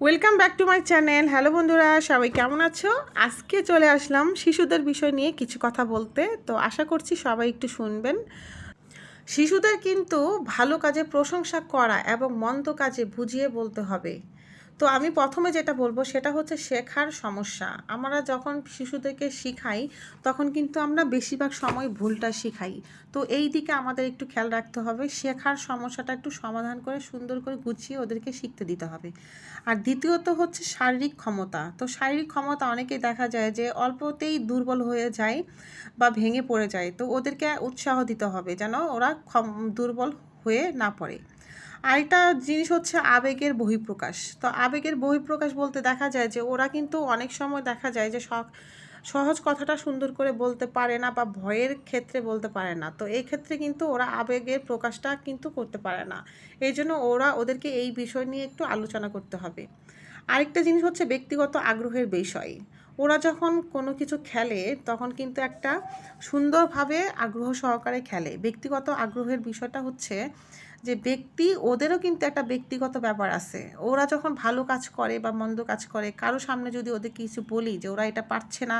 Welcome back to my channel hello বন্ধুরা, সবাই কেমন আছো? আজকে চলে আসলাম শিশুদের বিষয় নিয়ে কিছু কথা বলতে। তো আশা করছি সবাই একটু শুনবেন। শিশুদের কিন্তু ভালো কাজে প্রশংসা করা এবং মন্দ কাজে বুঝিয়ে বলতে হবে। তো আমি প্রথমে যেটা বলব সেটা হচ্ছে শেখার সমস্যা। আমরা যখন শিশুদেরকে শিখাই, তখন কিন্তু আমরা বেশিরভাগ সময় ভুলটা শিখাই। তো এই দিকে আমাদের একটু খেয়াল রাখতে হবে, শেখার সমস্যাটা একটু সমাধান করে, সুন্দর করে গুছিয়ে ওদেরকে শিখতে দিতে হবে। আর দ্বিতীয়ত হচ্ছে শারীরিক ক্ষমতা। তো শারীরিক ক্ষমতা অনেকেই দেখা যায় যে অল্পতেই দুর্বল হয়ে যায় বা ভেঙে পড়ে যায়। তো ওদেরকে উৎসাহ দিতে হবে যেন ওরা দুর্বল হয়ে না পড়ে। আরেকটা জিনিস হচ্ছে আবেগের বহিঃপ্রকাশ। তো আবেগের বহিঃপ্রকাশ বলতে দেখা যায় যে ওরা কিন্তু অনেক সময় দেখা যায় যে শখ সহজ কথাটা সুন্দর করে বলতে পারে না বা ভয়ের ক্ষেত্রে বলতে পারে না। তো এই ক্ষেত্রে কিন্তু ওরা আবেগের প্রকাশটা কিন্তু করতে পারে না। এই জন্য ওরা ওদেরকে এই বিষয় নিয়ে একটু আলোচনা করতে হবে। আরেকটা জিনিস হচ্ছে ব্যক্তিগত আগ্রহের বিষয়। ওরা যখন কোনো কিছু খেলে তখন কিন্তু একটা সুন্দরভাবে আগ্রহ সহকারে খেলে। ব্যক্তিগত আগ্রহের বিষয়টা হচ্ছে যে ব্যক্তি, ওদেরও কিন্তু একটা ব্যক্তিগত ব্যাপার আছে। ওরা যখন ভালো কাজ করে বা মন্দ কাজ করে, কারও সামনে যদি ওদের কিছু বলি যে ওরা এটা পারছে না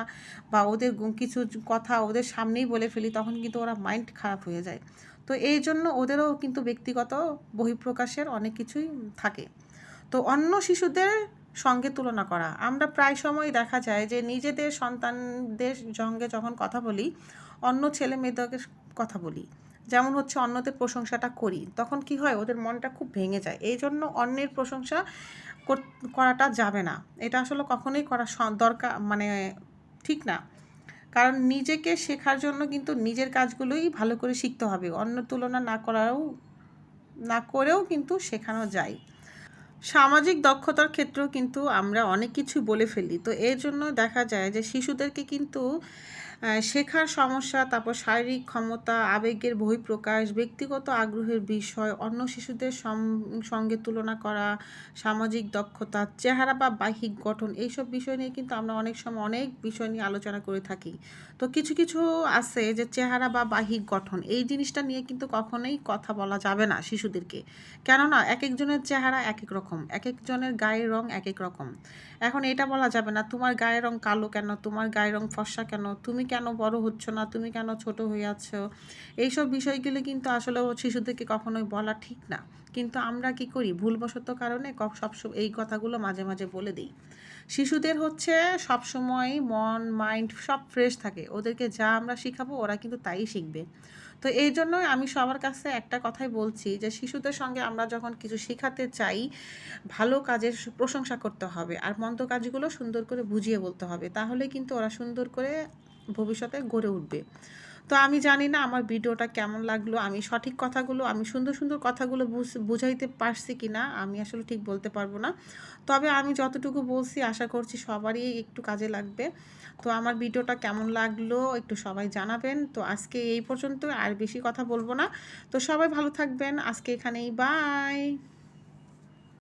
বা ওদের কিছু কথা ওদের সামনেই বলে ফেলি, তখন কিন্তু ওরা মাইন্ড খারাপ হয়ে যায়। তো এই জন্য ওদেরও কিন্তু ব্যক্তিগত বহিঃপ্রকাশের অনেক কিছুই থাকে। তো অন্য শিশুদের সঙ্গে তুলনা করা। আমরা প্রায় সময় দেখা যায় যে নিজেদের সন্তানদের সঙ্গে যখন কথা বলি, অন্য ছেলে মেয়েদের কথা বলি। যেমন হচ্ছে অন্যদের প্রশংসাটা করি, তখন কি হয় ওদের মনটা খুব ভেঙে যায়। এই জন্য অন্যের প্রশংসা করাটা যাবে না। এটা আসলে কখনোই করা দরকার মানে ঠিক না। কারণ নিজেকে শেখার জন্য কিন্তু নিজের কাজগুলোই ভালো করে শিখতে হবে। অন্য তুলনা না করাও, না করেও কিন্তু শেখানো যায়। সামাজিক দক্ষতার ক্ষেত্রেও কিন্তু আমরা অনেক কিছু বলে ফেলি। তো এর জন্য দেখা যায় যে শিশুদেরকে কিন্তু শেখার সমস্যা, তারপর শারীরিক ক্ষমতা, আবেগের বহিঃপ্রকাশ, ব্যক্তিগত আগ্রহের বিষয়, অন্য শিশুদের সঙ্গে তুলনা করা, সামাজিক দক্ষতা, চেহারা বা বাহিক গঠন, এইসব বিষয় নিয়ে কিন্তু আমরা অনেক সময় অনেক বিষয় নিয়ে আলোচনা করে থাকি। তো কিছু কিছু আছে যে চেহারা বা বাহিক গঠন, এই জিনিসটা নিয়ে কিন্তু কখনোই কথা বলা যাবে না শিশুদেরকে। কেননা এক একজনের চেহারা এক এক রকম। এক একজনের গায়ের রং এক এক রকম। এখন এটা বলা যাবে না, তোমার গায়ের রং কালো কেন, তোমার গায়ের রং ফর্সা কেন, তুমি কেন বড় হচ্ছ না, তুমি কেন ছোট হয়ে আছো? এইসব বিষয়গুলো কিন্তু আসলে শিশুদেরকে কখনোই বলা ঠিক না। কিন্তু আমরা কি করি? ভুলবশত কারণে সব এই কথাগুলো মাঝে মাঝে বলে দিই। শিশুদের হচ্ছে সব সময় মন, মাইন্ড সব ফ্রেশ থাকে। ওদেরকে যা আমরা শিখাবো ওরা কিন্তু তাই শিখবে। তো এই জন্যই আমি সবার কাছে একটা কথাই বলছি যে, শিশুদের সঙ্গে আমরা যখন কিছু শেখাতে চাই ভালো কাজের প্রশংসা করতে হবে আর মন্দ কাজগুলো সুন্দর করে বুঝিয়ে বলতে হবে। তাহলে কিন্তু ওরা সুন্দর করে ভবিষ্যতে গড়ে উঠবে। তো আমি জানি না আমার ভিডিওটা কেমন লাগল, আমি সঠিক কথাগুলো, আমি সুন্দর সুন্দর কথাগুলো বুঝাইতে পারছি কি না আমি আসলে ঠিক বলতে পারব না। তবে আমি যতটুকু বলছি আশা করছি সবারই একটু কাজে লাগবে। তো আমার ভিডিওটা কেমন লাগল একটু সবাই জানাবেন। তো আজকে এই পর্যন্ত আর বেশি কথা বলব না। তো সবাই ভালো থাকবেন। আজকে এখানেই, বাই!